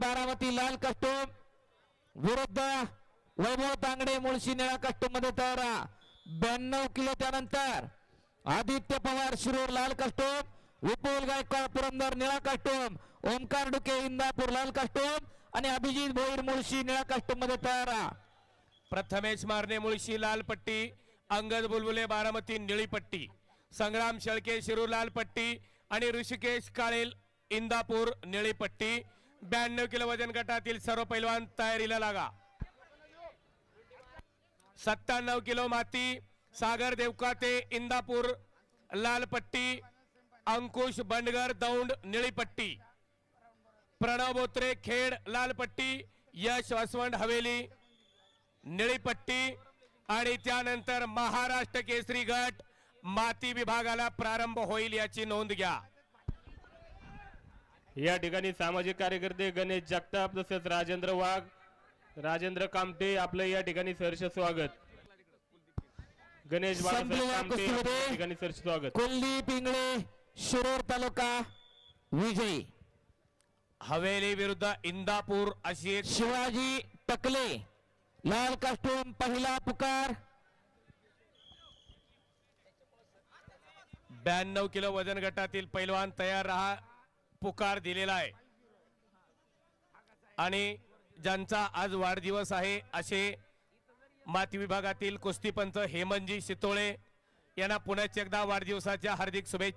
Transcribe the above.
बारामती लाल कस्टोम विरुद्ध वैभव तांगडे मुळशी निळा कस्टोममध्ये तयार ब्याण्णव किलो त्यानंतर आदित्य पवार शिरूर लाल कस्टोम विपुल गायकवाड पुरंदर निळा कस्टोम ओमकार डुके इंदापूर लाल कस्टोम आणि अभिजित भोईर मुळशी निळा कस्टोममध्ये तयार प्रथमेश मारणे मुळशी लाल पट्टी अंगद बुलबुले बारामती निळी पट्टी संग्राम शेळके शिरूर लाल पट्टी आणि ऋषिकेश काळेल इंदापूर निळी पट्टी. ब्याण्णव किलो वजन गटातील सर्व पैलवान तयारीला लागा. सत्त्याण्णव किलो माती सागर देवकाते इंदापूर लाल पट्टी अंकुश बंडगर दौंड निळी पट्टी प्रणव बोत्रे खेड लाल पट्टी यश वसवंत हवेली निळी पट्टी आणि त्यानंतर महाराष्ट्र केसरी गट माती विभागाला प्रारंभ होईल याची नोंद घ्या. या ठिकाणी सामाजिक कार्यकर्ते गणेश जगताप तसेच राजेंद्र वाघ राजेंद्र कामटे आपलं या ठिकाणी सहर्ष स्वागत. गणेश ठिकाणी सहर्ष स्वागत. कुलदीप इंगळे शिरूर तालुका विजयी. हवेली विरुद्ध इंदापूर अशी एक शिवाजी टकले लाल कास्टूम पहिला पुकार. ब्याण्णव किलो वजन गटातील पैलवान तयार राहा. पुकार दिलेला आहे. आणि ज्यांचा आज वाढदिवस आहे असे माती विभागातील कुस्तीपंच हेमंतजी शितोळे यांना पुण्याच्या एकदा वाढदिवसाच्या हार्दिक शुभेच्छा.